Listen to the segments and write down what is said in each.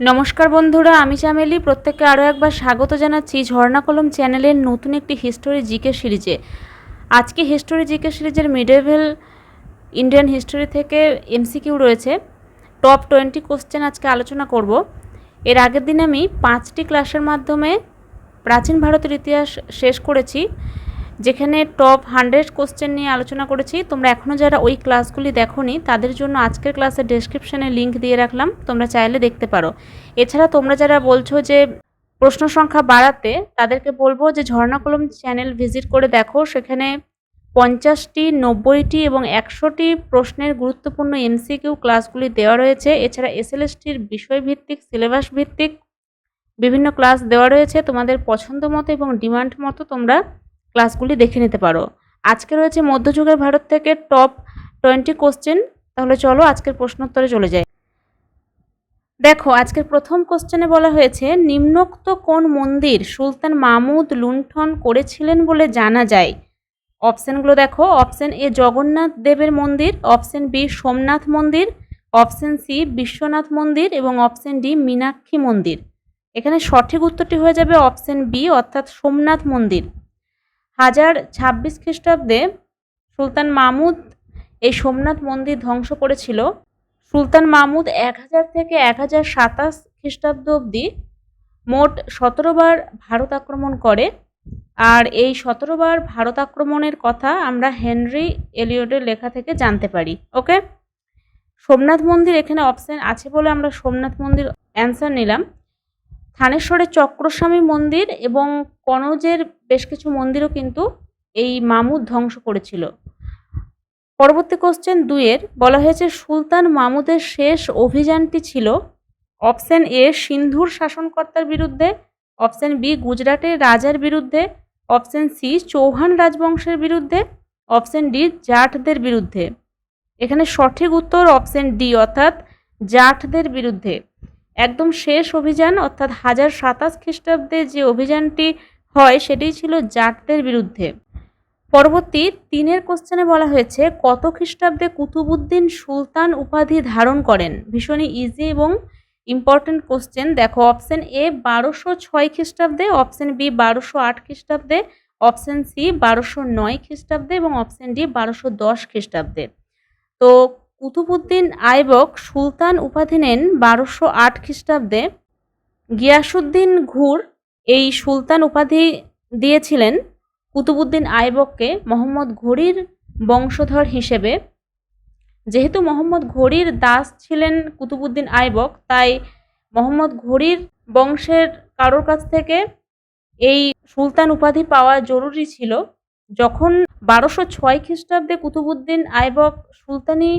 নমস্কার বন্ধুরা, আমি চামেলি প্রত্যেককে আরও একবার স্বাগত জানাচ্ছি ঝর্ণা কলম চ্যানেলের নতুন একটি হিস্টোরি জিকে সিরিজে আজকে হিস্টোরি জিকে সিরিজের মিডেভেল ইন্ডিয়ান হিস্টোরি থেকে এমসিকিউ রয়েছে। টপ টোয়েন্টি কোশ্চেন আজকে আলোচনা করব। এর আগের দিন আমি পাঁচটি ক্লাসের মাধ্যমে প্রাচীন ভারতের ইতিহাস শেষ করেছি। যেখানে টপ হান্ড্রেড কোশ্চেন নিয়ে আলোচনা করেছি, তোমরা এখনও যারা ওই ক্লাসগুলি দেখোনি, তাদের জন্য আজকের ক্লাসের ডেসক্রিপশনে লিঙ্ক দিয়ে রাখলাম, তোমরা চাইলে দেখতে পারো। এছাড়া তোমরা যারা বলছো যে প্রশ্ন সংখ্যা বাড়াতে, তাদেরকে বলব যে ঝর্ণা কলম চ্যানেল ভিজিট করে দেখো, সেখানে পঞ্চাশটি, নব্বইটি এবং একশোটি প্রশ্নের গুরুত্বপূর্ণ এমসিকিউ ক্লাসগুলি দেওয়া রয়েছে। এছাড়া এসএলএসটির বিষয়ভিত্তিক সিলেবাস ভিত্তিক বিভিন্ন ক্লাস দেওয়া রয়েছে। তোমাদের পছন্দ মতো এবং ডিমান্ড মতো তোমরা ক্লাসগুলি দেখে নিতে পারো। আজকে রয়েছে মধ্যযুগের ভারত থেকে টপ টোয়েন্টি কোশ্চেন তাহলে চলো আজকের প্রশ্নোত্তরে চলে যাই। দেখো, আজকের প্রথম কোশ্চেনে বলা হয়েছে, নিম্নোক্ত কোন মন্দির সুলতান মাহমুদ লুণ্ঠন করেছিলেন বলে জানা যায়? অপশানগুলো দেখো অপশান এ জগন্নাথ দেবের মন্দির অপশান বি সোমনাথ মন্দির অপশান সি বিশ্বনাথ মন্দির এবং অপশান ডি মীনাক্ষী মন্দির। এখানে সঠিক উত্তরটি হয়ে যাবে অপশান বি অর্থাৎ সোমনাথ মন্দির। হাজার ছাব্বিশ খ্রিস্টাব্দে সুলতান মাহমুদ এই সোমনাথ মন্দির ধ্বংস করেছিল। সুলতান মাহমুদ এক হাজার থেকে এক হাজার সাতাশ খ্রিস্টাব্দ অবধি মোট সতেরো বার ভারত আক্রমণ করে। আর এই সতেরো বার ভারত আক্রমণের কথা আমরা হেনরি এলিয়টের লেখা থেকে জানতে পারি, ওকে? সোমনাথ মন্দির এখানে অপশান আছে বলে আমরা সোমনাথ মন্দির অ্যান্সার নিলাম। থানেশ্বরের চক্রস্বামী মন্দির এবং কনৌজের বেশ কিছু মন্দিরও কিন্তু এই মামুদ ধ্বংস করেছিল। পরবর্তী কোশ্চেন দুইয়ের, বলা হয়েছে সুলতান মামুদের শেষ অভিযানটি ছিল অপশান এ সিন্ধুর শাসনকর্তার বিরুদ্ধে অপশান বি গুজরাটের রাজার বিরুদ্ধে অপশান সি চৌহান রাজবংশের বিরুদ্ধে অপশান ডি জাটদের বিরুদ্ধে। এখানে সঠিক উত্তর অপশান ডি অর্থাৎ জাটদের বিরুদ্ধে। একদম শেষ অভিযান, অর্থাৎ হাজার সাতাশ খ্রিস্টাব্দে যে অভিযানটি হয়, সেটি ছিল জাটদের বিরুদ্ধে। পরবর্তী তিনের কোশ্চেনে বলা হয়েছে, কত খ্রিস্টাব্দে কুতুবুদ্দিন সুলতান উপাধি ধারণ করেন? ভীষণই ইজি এবং ইম্পর্টেন্ট কোশ্চেন দেখো অপশন এ বারোশো ছয় খ্রিস্টাব্দে অপশন বি বারোশো আট খ্রিস্টাব্দে অপশন সি বারোশো নয় খ্রিস্টাব্দে এবং অপশন ডি বারোশো দশ খ্রিস্টাব্দে। তো কুতুবুদ্দিন আইবক সুলতান উপাধি নেন বারোশো আট খ্রিস্টাব্দে। গিয়াসুদ্দিন ঘুর এই সুলতান উপাধি দিয়েছিলেন কুতুবুদ্দিন আইবককে মোহাম্মদ ঘড়ির বংশধর হিসেবে। যেহেতু মোহাম্মদ ঘড়ির দাস ছিলেন কুতুবুদ্দিন আইবক, তাই মোহাম্মদ ঘড়ির বংশের কারোর কাছ থেকে এই সুলতান উপাধি পাওয়া জরুরি ছিল। যখন বারোশো ছয় খ্রিস্টাব্দে কুতুবুদ্দিন আইবক সুলতানি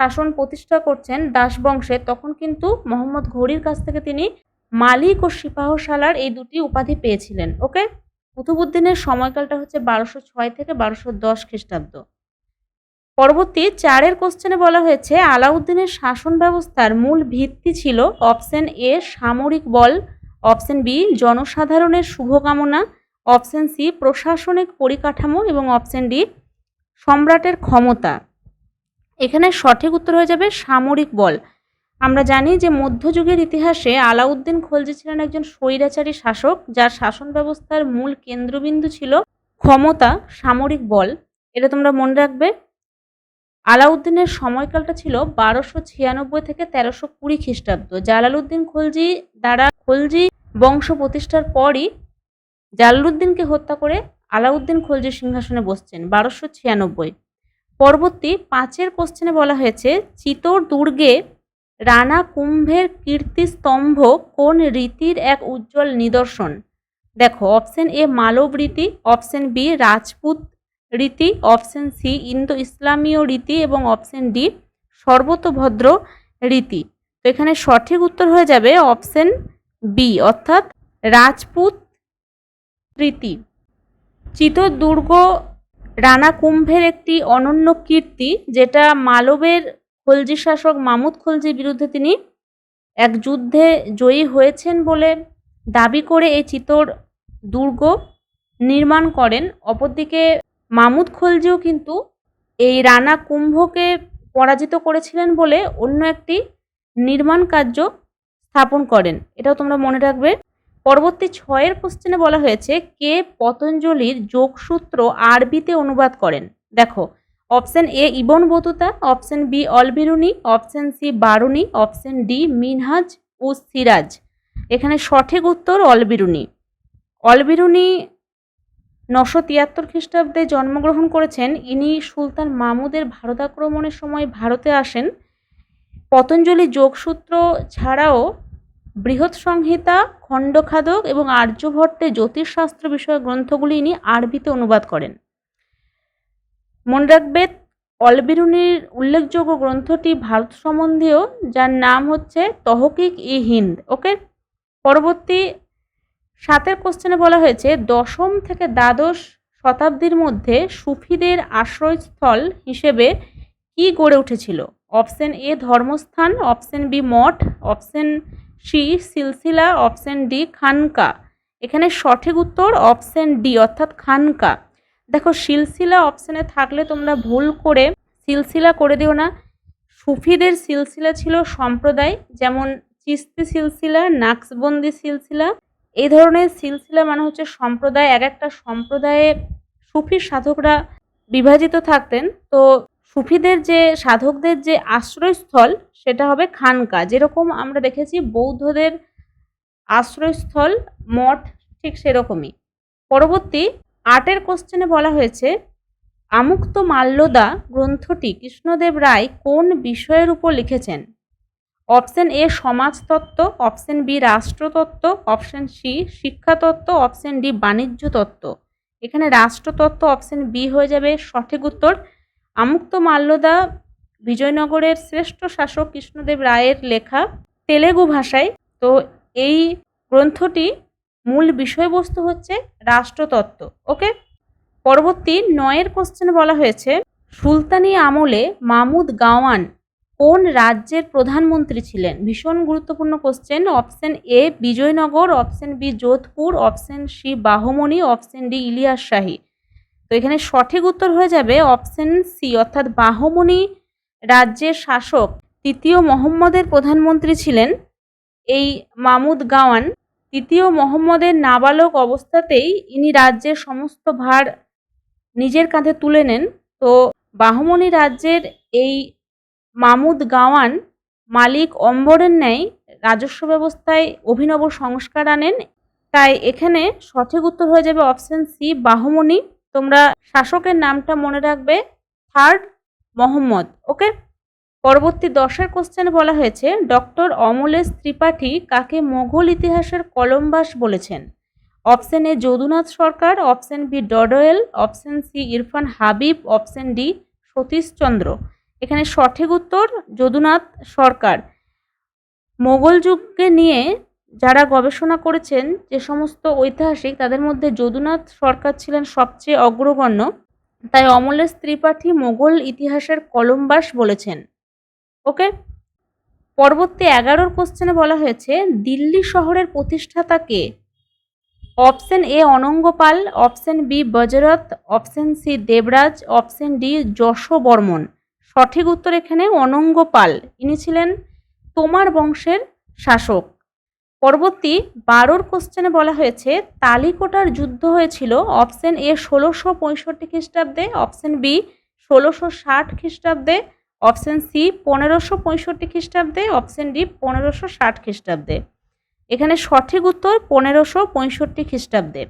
শাসন প্রতিষ্ঠা করছেন দাসবংশে, তখন কিন্তু মোহাম্মদ ঘড়ির কাছ থেকে তিনি মালিক ও সিপাহশালার এই দুটি উপাধি পেয়েছিলেন ওকে কুতুবুদ্দিনের সময়কালটা হচ্ছে বারোশো ছয় থেকে বারোশো দশ খ্রিস্টাব্দ। পরবর্তী চারের কোশ্চেনে বলা হয়েছে, আলাউদ্দিনের শাসন ব্যবস্থার মূল ভিত্তি ছিল অপশন এ সামরিক বল অপশন বি জনসাধারণের শুভকামনা অপশন সি প্রশাসনিক পরিকাঠামো এবং অপশন ডি সম্রাটের ক্ষমতা। এখানে সঠিক উত্তর হয়ে যাবে সামরিক বল। আমরা জানি যে মধ্যযুগের ইতিহাসে আলাউদ্দিন খলজি ছিলেন একজন স্বৈরাচারী শাসক, যার শাসন ব্যবস্থার মূল কেন্দ্রবিন্দু ছিল ক্ষমতা, সামরিক বল। এটা তোমরা মনে রাখবে। আলাউদ্দিনের সময়কালটা ছিল বারোশো ছিয়ানব্বই থেকে তেরোশো কুড়ি খ্রিস্টাব্দ। জালালউদ্দিন খলজি দ্বারা খলজি বংশ প্রতিষ্ঠার পরই জালালউদ্দিনকে হত্যা করে আলাউদ্দিন খলজি সিংহাসনে বসছেন, বারোশো ছিয়ানব্বই। পরবর্তী পাঁচের কোশ্চেনে বলা হয়েছে, চিতোর দুর্গে রানা কুম্ভের কীর্তিস্তম্ভ কোন রীতির এক উজ্জ্বল নিদর্শন? দেখো অপশন এ মালব রীতি অপশন বি রাজপুত রীতি অপশন সি ইন্দো ইসলামীয় রীতি এবং অপশন ডি সর্বতভদ্র রীতি। তো এখানে সঠিক উত্তর হয়ে যাবে অপশন বি অর্থাৎ রাজপুত রীতি। চিতোর দুর্গ রানা কুম্ভের একটি অনন্য কীর্তি, যেটা মালবের খলজি শাসক মামুদ খলজির বিরুদ্ধে তিনি এক যুদ্ধে জয়ী হয়েছেন বলে দাবি করে এই চিতোর দুর্গ নির্মাণ করেন। অপরদিকে মামুদ খলজিও কিন্তু এই রানা কুম্ভকে পরাজিত করেছিলেন বলে অন্য একটি নির্মাণ কার্য স্থাপন করেন। এটাও তোমরা মনে রাখবে। পরবর্তী ছয়ের কোশ্চেনে বলা হয়েছে, কে পতঞ্জলির যোগসূত্র আরবিতে অনুবাদ করেন? দেখো option A Ibn Batuta option B Alberuni option C Baruni option D Minhaj ও সিরাজ। এখানে সঠিক উত্তর অলবিরুনি। অলবিরুনি নশো তিয়াত্তর খ্রিস্টাব্দে জন্মগ্রহণ করেছেন। ইনি সুলতান মামুদের ভারত আক্রমণের সময় ভারতে আসেন। পতঞ্জলি যোগসূত্র ছাড়াও বৃহৎ সংহিতা খণ্ডখাদক এবং আর্যভট্টের জ্যোতিষশাস্ত্র বিষয়ক গ্রন্থগুলি ইনি আরবিতে অনুবাদ করেন। মনে রাখবে, অলবিরুনির উল্লেখযোগ্য গ্রন্থটি ভারত সম্বন্ধীয় যার নাম হচ্ছে তহকিক ই হিন্দ, ওকে? পরবর্তী সাতের কোশ্চেনে বলা হয়েছে, দশম থেকে দ্বাদশ শতাব্দীর মধ্যে সুফিদের আশ্রয়স্থল হিসেবে কি গড়ে উঠেছিল? অপশন এ ধর্মস্থান, অপশন বি মঠ, অপশন সি সিলসিলা অপশন ডি খানকা। এখানে সঠিক উত্তর অপশন ডি, অর্থাৎ খানকা। দেখো, সিলসিলা অপশনে থাকলে তোমরা ভুল করে সিলসিলা করে দিও না। সুফিদের সিলসিলা ছিল সম্প্রদায়, যেমন চিস্তি সিলসিলা, নাকসবন্দি সিলসিলা। এই ধরনের সিলসিলা মানে হচ্ছে সম্প্রদায়, এক একটা সম্প্রদায়ে সুফির সাধকরা বিভাজিত থাকতেন। তো সুফিদের যে, সাধকদের যে আশ্রয়স্থল, সেটা হবে খানকা। যেরকম আমরা দেখেছি বৌদ্ধদের আশ্রয়স্থল, মঠ ঠিক সেরকমই। পরবর্তী আটের কোশ্চেনে বলা হয়েছে, আমুক্ত মাল্যদা গ্রন্থটি কৃষ্ণদেব রায় কোন বিষয়ের উপর লিখেছেন? অপশন এ, সমাজতত্ত্ব, অপশন বি, রাষ্ট্রতত্ত্ব, অপশন সি, শিক্ষাতত্ত্ব, অপশন ডি বাণিজ্য তত্ত্ব এখানে রাষ্ট্রতত্ত্ব অপশন বি হয়ে যাবে সঠিক উত্তর। আমুক্ত মাল্যদা বিজয়নগরের শ্রেষ্ঠ শাসক কৃষ্ণদেব রায়ের লেখা তেলেগু ভাষায়। তো এই গ্রন্থটি মূল বিষয়বস্তু হচ্ছে রাষ্ট্রতত্ত্ব। ওকে? পরবর্তী নয়ের কোশ্চেনে বলা হয়েছে, সুলতানি আমলে মামুদ গাওয়ান কোন রাজ্যের প্রধানমন্ত্রী ছিলেন? ভীষণ গুরুত্বপূর্ণ question option A Vijayanagar option B Jodhpur option C Bahmani option D Ilyas Shahi. তো এখানে সঠিক উত্তর হয়ে যাবে অপশন সি অর্থাৎ বাহমণি রাজ্যের শাসক তৃতীয় মোহাম্মদের প্রধানমন্ত্রী ছিলেন এই মামুদ গাওয়ান। তৃতীয় মোহাম্মদের নাবালক অবস্থাতেই ইনি রাজ্যের সমস্ত ভার নিজের কাঁধে তুলে নেন। তো বাহমণি রাজ্যের এই মামুদ গাওয়ান মালিক অম্বরের ন্যায় রাজস্ব ব্যবস্থায় অভিনব সংস্কার আনেন। তাই এখানে সঠিক উত্তর হয়ে যাবে অপশন সি বাহমণি। তোমরা শাসকের নামটা মনে রাখবে। থার্ড মোহাম্মদ। ওকে? পরবর্তী দশের কোশ্চেনে বলা হয়েছে, ডক্টর অমলেশ ত্রিপাঠী কাকে মোঘল ইতিহাসের কলম্বাস বলেছেন? Option A Jadunath Sarkar, option B Dodwell, option C Irfan Habib, option D Satishchandra এখানে সঠিক উত্তর, যদুনাথ সরকার। মোগল যুগকে নিয়ে যারা গবেষণা করেছেন যে সমস্ত ঐতিহাসিক, তাদের মধ্যে যদুনাথ সরকার ছিলেন সবচেয়ে অগ্রগণ্য। তাই অমলেশ ত্রিপাঠী মোগল ইতিহাসের কলম্বাস বলেছেন। ওকে? পরবর্তী এগারোর কোশ্চেনে বলা হয়েছে, দিল্লি শহরের প্রতিষ্ঠাতা কে? Option A Anangpal, option B বজরত, option C Devraj, option D Yash Varman. সঠিক উত্তর এখানে অনঙ্গপাল। ইনি ছিলেন তোমার বংশের শাসক। পরবর্তী বারোর কোশ্চেনে বলা হয়েছে, তালিকোটার যুদ্ধ হয়েছিল অপশন এ ষোলোশো পঁয়ষট্টি খ্রিস্টাব্দে অপশন বি ষোলোশো ষাট খ্রিস্টাব্দে অপশন সি পনেরোশো পঁয়ষট্টি খ্রিস্টাব্দে অপশন ডি পনেরোশো ষাট খ্রিস্টাব্দে। এখানে সঠিক উত্তর পনেরোশো পঁয়ষট্টি খ্রিস্টাব্দে।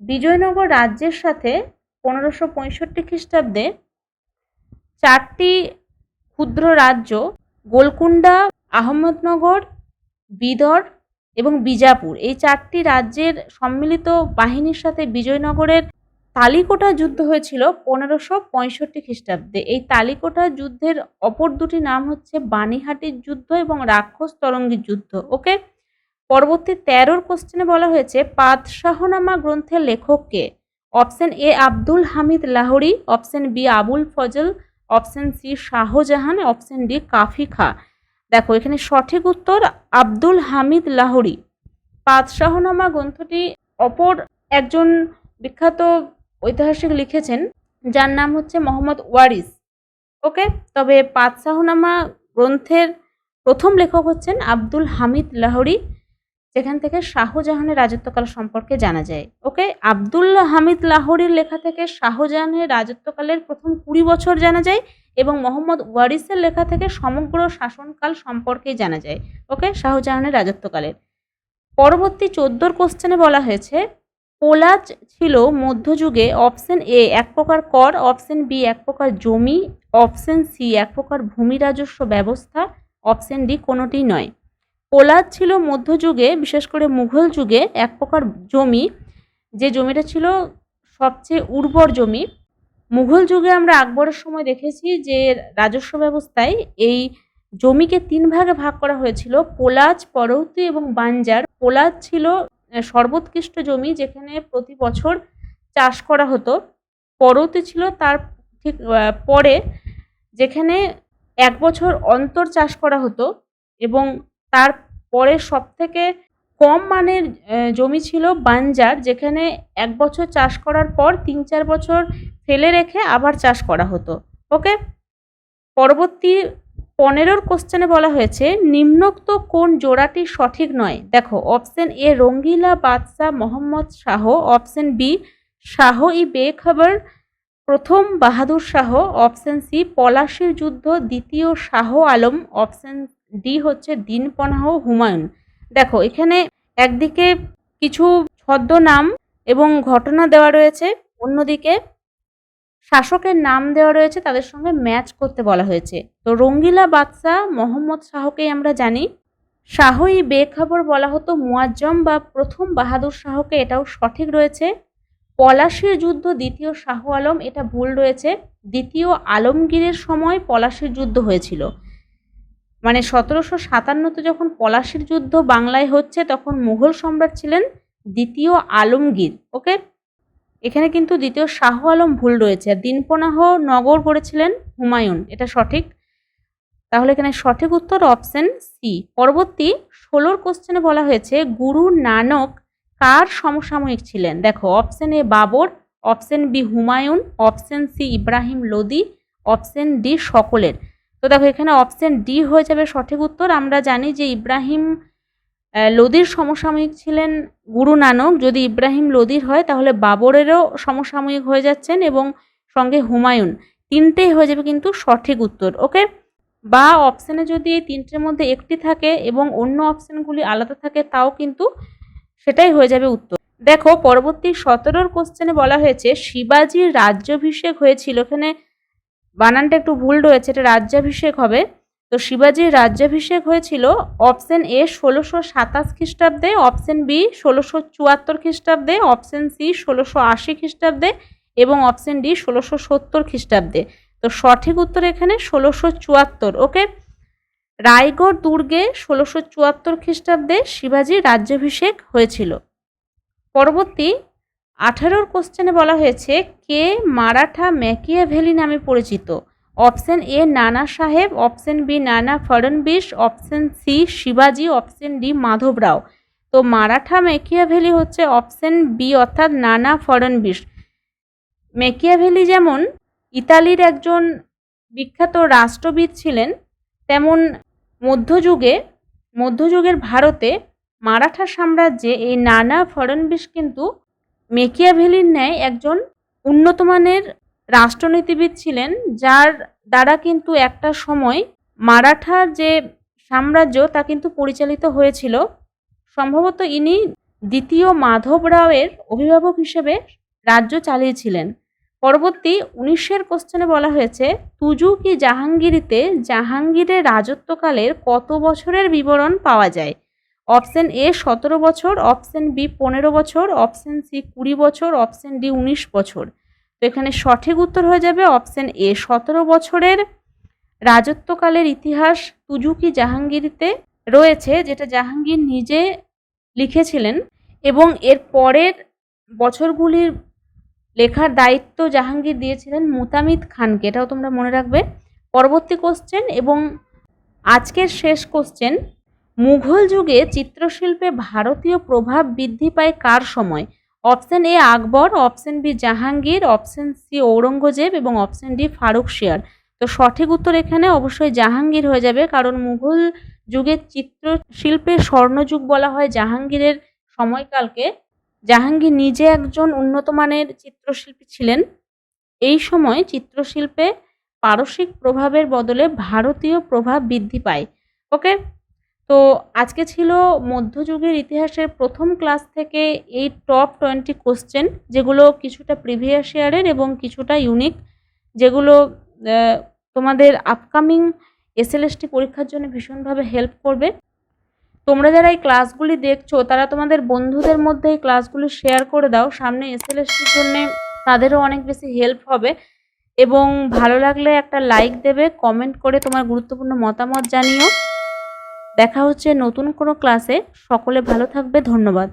বিজয়নগর রাজ্যের সাথে পনেরোশো পঁয়ষট্টি খ্রিস্টাব্দে চারটি ক্ষুদ্র রাজ্য গোলকুন্ডা আহমদনগর বিদর এবং বিজাপুর। এই চারটি রাজ্যের সম্মিলিত বাহিনীর সাথে বিজয়নগরের তালিকোটা যুদ্ধ হয়েছিল পনেরোশো পঁয়ষট্টি খ্রিস্টাব্দে। এই তালিকোটা যুদ্ধের অপর দুটি নাম হচ্ছে বানিহাটির যুদ্ধ এবং রাক্ষস তরঙ্গীর যুদ্ধ। ওকে? পরবর্তী তেরোর কোশ্চেনে বলা হয়েছে পাদশাহনামা গ্রন্থের লেখককে option A Abdul Hamid Lahori, option B Abul Fazl, option C Shahjahan, option D Kafi Khan দেখো, এখানে সঠিক উত্তর আব্দুল হামিদ লাহোরি। পাদশাহনামা গ্রন্থটি অপর একজন বিখ্যাত ঐতিহাসিক লিখেছেন, যার নাম হচ্ছে মোহাম্মদ ওয়ারিস। ওকে, তবে পাদশাহনামা গ্রন্থের প্রথম লেখক হচ্ছেন আব্দুল হামিদ লাহোরি, যেখান থেকে শাহজাহানের রাজত্বকাল সম্পর্কে জানা যায়। ওকে, আব্দুল হামিদ লাহোরির লেখা থেকে শাহজাহানের রাজত্বকালের প্রথম কুড়ি বছর জানা যায় এবং মোহাম্মদ ওয়ারিসের লেখা থেকে সমগ্র শাসনকাল সম্পর্কেই জানা যায়। ওকে? শাহজাহানের রাজত্বকালের। পরবর্তী চোদ্দোর কোশ্চেনে বলা হয়েছে পোলাজ ছিল মধ্যযুগে অপশন এ এক প্রকার কর অপশন বি এক প্রকার জমি অপশন সি এক প্রকার ভূমি রাজস্ব ব্যবস্থা অপশন ডি কোনোটি নয়। পোলাদ ছিল মধ্যযুগে, বিশেষ করে মুঘল যুগে এক প্রকার জমি, যে জমিটা ছিল সবচেয়ে উর্বর জমি মুঘল যুগে আমরা আকবরের সময় দেখেছি যে রাজস্ব ব্যবস্থায় এই জমিকে তিন ভাগে ভাগ করা হয়েছিল পোলাজ পরৌতি এবং বাঞ্জার। পোলাজ ছিল সর্বোৎকৃষ্ট জমি যেখানে প্রতি বছর চাষ করা হতো। পরৌতি ছিল তার ঠিক পরে যেখানে এক বছর অন্তর চাষ করা হতো এবং তার পরে সব থেকে কম মানের জমি ছিল বাঞ্জার, যেখানে এক বছর চাষ করার পর তিন চার বছর ফেলে রেখে আবার চাষ করা হতো। ওকে? পরবর্তী পনেরোর কোশ্চেনে বলা হয়েছে, নিম্নোক্ত কোন জোড়াটি সঠিক নয়? দেখো option A Rangila Badshah Mohammad Shah option B Shah ই বেখবর প্রথম বাহাদুর শাহ অপশন সি পলাশির যুদ্ধ দ্বিতীয় শাহ আলম অপশন ডি হচ্ছে দিনপনাহ হুমায়ুন। দেখো, এখানে একদিকে কিছু ছদ্মনাম এবং ঘটনা দেওয়া রয়েছে, অন্যদিকে শাসকের নাম দেওয়া রয়েছে, তাদের সঙ্গে ম্যাচ করতে বলা হয়েছে। তো রঙ্গিলা বাদশাহ মোহাম্মদ শাহকেই আমরা জানি। শাহই বেখবর বলা হতো মুয়াজ্জম বা প্রথম বাহাদুর শাহকে, এটাও সঠিক রয়েছে। পলাশির যুদ্ধ, দ্বিতীয় শাহ আলম, এটা ভুল রয়েছে। দ্বিতীয় আলমগীরের সময় পলাশির যুদ্ধ হয়েছিল। মানে সতেরোশো সাতান্নতে যখন পলাশির যুদ্ধ বাংলায় হচ্ছে, তখন মুঘল সম্রাট ছিলেন দ্বিতীয় আলমগীর, ওকে? এখানে কিন্তু দ্বিতীয় শাহ আলম ভুল রয়েছে। আর দিনপনাহ নগর করেছিলেন হুমায়ুন, এটা সঠিক। তাহলে এখানে সঠিক উত্তর অপশন সি। পরবর্তী ষোলোর কোশ্চেনে বলা হয়েছে, গুরু নানক কার সমসাময়িক ছিলেন? দেখো, option A Babur, option B Humayun, option C Ibrahim Lodi, option D সকলের। তো দেখো, এখানে অপশন ডি হয়ে যাবে সঠিক উত্তর। আমরা জানি যে ইব্রাহিম লোদির সমসাময়িক ছিলেন গুরু নানক। যদি ইব্রাহিম লোদির হয়, তাহলে বাবরেরও সমসাময়িক হয়ে যাচ্ছেন এবং সঙ্গে হুমায়ুন। তিনটেই হয়ে যাবে কিন্তু সঠিক উত্তর, ওকে? বা অপশানে যদি এই তিনটের মধ্যে একটি থাকে এবং অন্য অপশানগুলি আলাদা থাকে, তাও কিন্তু সেটাই হয়ে যাবে উত্তর। দেখো, পরবর্তী সতেরোর কোশ্চেনে বলা হয়েছে, শিবাজির রাজ্যাভিষেক হয়েছিল। এখানে বানানটা একটু ভুল রয়েছে, এটা রাজ্যাভিষেক হবে। তো শিবাজির রাজ্যাভিষেক হয়েছিল অপশন এ ষোলোশো সাতাশ খ্রিস্টাব্দে, অপশন বি ষোলোশো চুয়াত্তর খ্রিস্টাব্দে, অপশন সি ষোলোশো আশি খ্রিস্টাব্দে এবং অপশন ডি ষোলোশো সত্তর খ্রিস্টাব্দে। তো সঠিক উত্তর এখানে ষোলোশো চুয়াত্তর, ওকে? রায়গড় দুর্গে ষোলোশো চুয়াত্তর খ্রিস্টাব্দে শিবাজির রাজ্যাভিষেক হয়েছিল। পরবর্তী আঠারোর কোশ্চেনে বলা হয়েছে, কে মারাঠা ম্যাকিয়া ম্যাকিয়াভেলি নামে পরিচিত? অপশন এ নানা Saheb, option B Nana Fadnavis option C শিবাজি, অপশন ডি মাধব রাও। তো মারাঠা ম্যাকিয়াভেলি হচ্ছে অপশন বি অর্থাৎ নানা ফড়নবিস ম্যাকিয়াভেলি যেমন ইতালির একজন বিখ্যাত রাষ্ট্রবিদ ছিলেন, তেমন মধ্যযুগে, মধ্যযুগের ভারতে মারাঠা সাম্রাজ্যে এই নানা ফড়নবিস কিন্তু মেকিয়াভেলির ন্যায় একজন উন্নতমানের রাষ্ট্রনীতিবিদ ছিলেন, যার দ্বারা কিন্তু একটা সময় মারাঠার যে সাম্রাজ্য তা কিন্তু পরিচালিত হয়েছিল। সম্ভবত ইনি দ্বিতীয় মাধব রাওয়ের অভিভাবক হিসেবে রাজ্য চালিয়েছিলেন। পরবর্তী উনিশের কোশ্চেনে বলা হয়েছে, তুজু কি জাহাঙ্গীরিতে জাহাঙ্গীরের রাজত্বকালের কত বছরের বিবরণ পাওয়া যায়? অপশন এ সতেরো বছর, অপশন বি পনেরো বছর, অপশন সি কুড়ি বছর, অপশন ডি উনিশ বছর। তো এখানে সঠিক উত্তর হয়ে যাবে অপশন এ, সতেরো বছরের রাজত্বকালের ইতিহাস তুজুকি জাহাঙ্গীরিতে রয়েছে, যেটা জাহাঙ্গীর নিজে লিখেছিলেন এবং এর পরের বছরগুলির লেখার দায়িত্ব জাহাঙ্গীর দিয়েছিলেন মুতামিদ খানকে। এটাও তোমরা মনে রাখবে। পরবর্তী কোশ্চেন এবং আজকের শেষ কোশ্চেন মুঘল যুগে চিত্রশিল্পে ভারতীয় প্রভাব বৃদ্ধি পায় কার সময়? Option A Akbar, option B Jahangir, option C Aurangzeb এবং অপশন ডি ফারুক শিয়ার তো সঠিক উত্তর এখানে অবশ্যই জাহাঙ্গীর হয়ে যাবে কারণ মুঘল যুগের চিত্র চিত্রশিল্পের স্বর্ণযুগ বলা হয় জাহাঙ্গীরের সময়কালকে। জাহাঙ্গীর নিজে একজন উন্নত মানের চিত্রশিল্পী ছিলেন। এই সময় চিত্রশিল্পে পারসিক প্রভাবের বদলে ভারতীয় প্রভাব বৃদ্ধি পায়। ওকে তো আজকে ছিল মধ্যযুগের ইতিহাসের প্রথম ক্লাস থেকে এই টপ টোয়েন্টি কোশ্চেন যেগুলো কিছুটা প্রিভিয়াস ইয়ারের এবং কিছুটা ইউনিক যেগুলো তোমাদের আপকামিং এসএলএসটি পরীক্ষার জন্য ভীষণভাবে হেল্প করবে। তোমরা যারা এই ক্লাসগুলি দেখছ, তারা তোমাদের বন্ধুদের মধ্যে এই ক্লাসগুলি শেয়ার করে দাও। সামনে এসএলএসটির জন্য তাদেরও অনেক বেশি হেল্প হবে এবং ভালো লাগলে একটা লাইক দেবে কমেন্ট করে তোমার গুরুত্বপূর্ণ মতামত জানিও। দেখা হচ্ছে নতুন কোনো ক্লাসে সকলে ভালো থাকবে ধন্যবাদ।